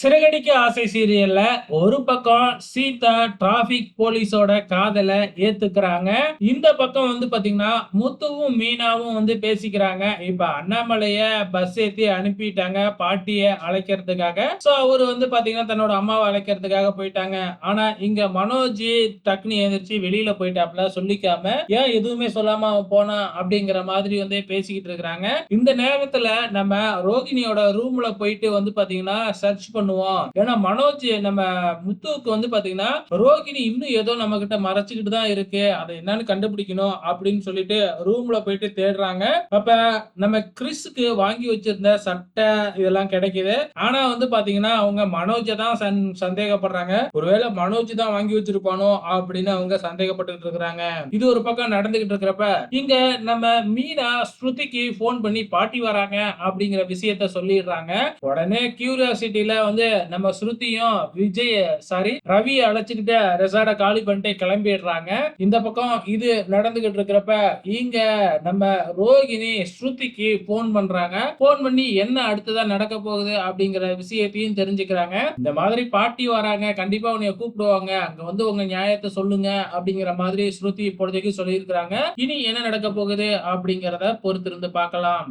சிறகடிக்க ஆசை சீரியல்ல ஒரு பக்கம் சீதா டிராபிக் போலீஸோட காதல ஏத்துக்கிறாங்க. இந்த பக்கம் வந்து பாத்தீங்கன்னா முத்துவும் மீனாவும் வந்து பேசிக்கிறாங்க. இப்ப அண்ணாமலைய பஸ் ஏத்தி அனுப்பிட்டாங்க பாட்டிய அழைக்கிறதுக்காக. சோ அவரு வந்து பாத்தீங்கன்னா தன்னோட அம்மாவை அழைக்கிறதுக்காக போயிட்டாங்க. ஆனா இங்க மனோஜ் டக்குனு எந்திரிச்சு வெளியில போயிட்டாப்ல. சொல்லிக்காம ஏன் எதுவுமே சொல்லாம போனா? அப்படிங்கிற மாதிரி வந்து பேசிக்கிட்டு இருக்கிறாங்க. இந்த நேரத்துல நம்ம ரோகிணியோட ரூம்ல போயிட்டு வந்து பாத்தீங்கன்னா சர்ச் பண்ணுவோம். ஏன்னா மனோஜ் நம்ம முத்துவுக்கு வந்து பாத்தீங்கன்னா ரோகிணி இன்னும் ஏதோ நம்ம கிட்ட மறைச்சுக்கிட்டு தான் இருக்கு அதை என்னன்னு கண்டுபிடிக்கணும் அப்படின்னு சொல்லிட்டு ரூம்ல போயிட்டு தேடுறாங்க. அப்ப நம்ம கிறிஸ்க்கு வாங்கி வச்சிருந்த சட்டை இதெல்லாம் கிடைக்குது. ஆனா வந்து பாத்தீங்கன்னா அவங்க மனோஜ தான் சந்- சந்தேகப்படுறாங்க. ஒருவேளை மனோஜ் தான் வாங்கி வச்சிருப்பானோ அப்படின்னு அவங்க சந்தேகப்பட்டுட்டு இருக்கிறாங்க. இது ஒரு பக்கம் நடந்துகிட்டு இருக்கிறப்ப இங்க நம்ம மீனா ஸ்ருதிக்கு போன் பண்ணி பாட்டி வராங்க அப்படிங்கிற விஷயத்த சொல்லிடுறாங்க. உடனே கியூரியாசிட்டியில வந்து நம்ம ஸ்ருதியும் விஜய் சாரி ரவி அழைச்சுக்கிட்டு ரெசார்ட காலி பண்ணிட்டு கிளம்பிடுறாங்க. இந்த பக்கம் இது நடந்துகிட்டு இருக்கிறப்ப இங்க நம்ம ரோகிணி ஸ்ருதிக்கு போன் பண்றாங்க. போன் பண்ணி என்ன அடுத்ததா நடக்க போகுது அப்படிங்கிற விஷயத்தையும் தெரிஞ்சுக்கிறாங்க. இந்த மாதிரி பாட்டி வராங்க கண்டிப்பா உன்னைய கூப்பிடுவாங்க. அங்க வந்து உங்க நியாயத்தை சொல்லுங்க அப்படிங்கிற மாதிரி ஸ்ருதி இப்பொழுதைக்கு சொல்லியிருக்கிறாங்க. இனி என்ன நடக்க போகுது அப்படிங்கிறத பொறுத்திருந்து பார்க்கலாம்.